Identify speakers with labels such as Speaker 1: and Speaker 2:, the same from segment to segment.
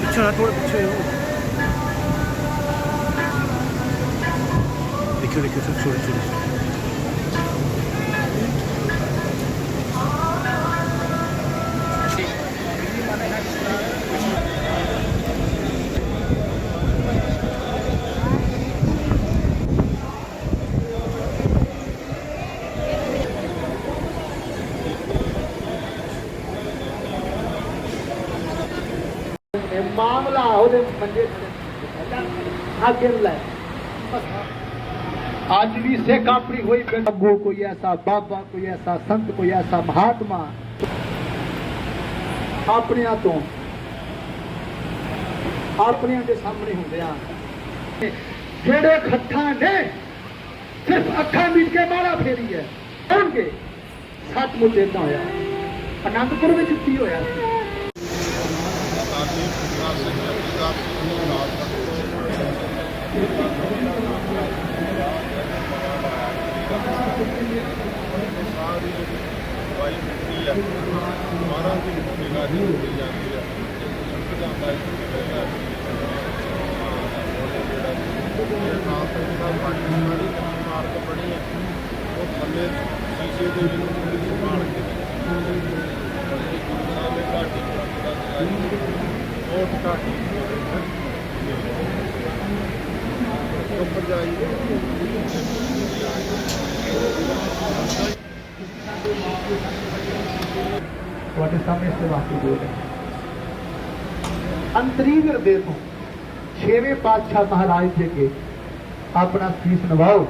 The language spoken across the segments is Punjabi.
Speaker 1: ਪਿੱਛੇ ਨਾ ਥੋੜਾ ਪਿੱਛੇ ਹੋ ਦੇਖੋ ਦੇਖੋ ਸਰ ਸੋਰੀ ਸੋਰੀ
Speaker 2: ਮਾਮਲਾ ਉਹਦੇ ਮੰਜੇ ਅੱਗੇ ਲੈ आज भी सिख अपनी हुई अबू कोई ऐसा बाबा कोई ऐसा संत कोई ऐसा महात्मा ਆਪਣਿਆਂ ਤੋਂ ਆਪਣਿਆਂ ਦੇ ਸਾਹਮਣੇ ਹੁੰਦੇ ਆ ਜਿਹੜੇ ਖੱਟਾਂ ਨੇ ਸਿਰਫ ਅੱਖਾਂ ਮੀਟ ਕੇ ਮਾਰਾ ਫੇਰੀ ਹੈ ਹੋਣਗੇ ਸੱਚਮੁੱਚ ਇਦਾਂ ਹੋਇਆ ਅਨੰਦਪੁਰ ਵਿੱਚ ਕੀ ਹੋਇਆ ਸੀ
Speaker 3: ਸਾਰੀ ਵਾਈ ਮਿੱਟੀ ਹੈ ਮਾਰਾਂ ਦੀ ਨਿਗਾਹੀ ਹੁੰਦੀ ਜਾਂਦੀ ਹੈ ਸੰਪਦਾ ਦਾ ਇੱਕ ਜਿਹੜਾ ਨਾਲ ਤੇ ਜਿਹੜਾ ਪਾਣੀ ਵਾਲੀ ਮਾਰਕ ਬਣੀ ਹੈ ਉਹ ਥੱਲੇ ਸ਼ੀਸ਼ੇ ਦੇ ਵਿੱਚ ਪਾਣ ਕੇ
Speaker 2: ਤੁਹਾਡੇ ਸਾਹਮਣੇ ਇਸ ਵਾਸਤੇ ਬੋਲ ਅੰਤਰੀ ਹਿਰਦੇ ਤੋਂ ਛੇਵੇਂ ਪਾਤਸ਼ਾਹ ਮਹਾਰਾਜ ਜੀ ਅੱਗੇ ਆਪਣਾ ਸੀਸ ਨਵਾਓ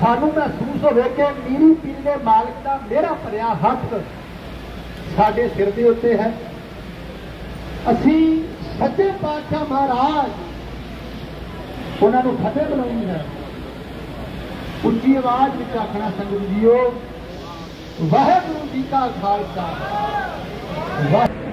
Speaker 2: ਸਾਨੂੰ ਮਹਿਸੂਸ ਹੋਵੇ ਕਿ ਮੀਰੀ ਪੀਲੇ ਮਾਲਕ ਦਾ ਮੇਰਾ ਭਰਿਆ ਹੱਥ ਸਾਡੇ ਸਿਰ ਦੇ ਉੱਤੇ ਹੈ। ਅਸੀਂ ਸੱਚੇ ਪਾਤਸ਼ਾਹ ਮਹਾਰਾਜ ਉਹਨਾਂ ਨੂੰ ਫਤਿਹ ਬੁਲਾਉਣੀ ਹੈ। ਉੱਚੀ ਆਵਾਜ਼ ਵਿੱਚ ਆਖਣਾ ਸੰਗਤ ਜੀਓ, ਵਾਹਿਗੁਰੂ ਜੀ ਕਾ ਖਾਲਸਾ। Waheguru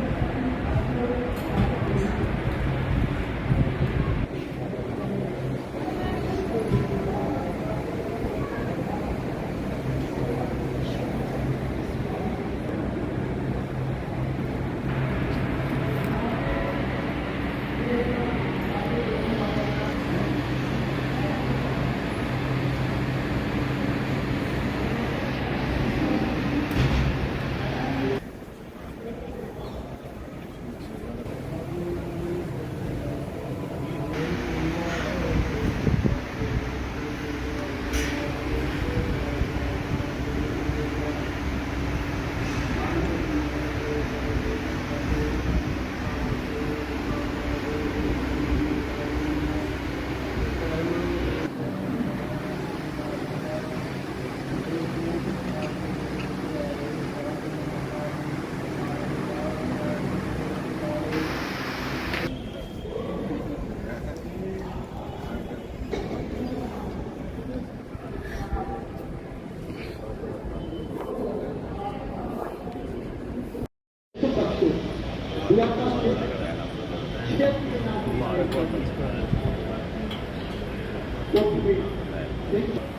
Speaker 2: Thank you.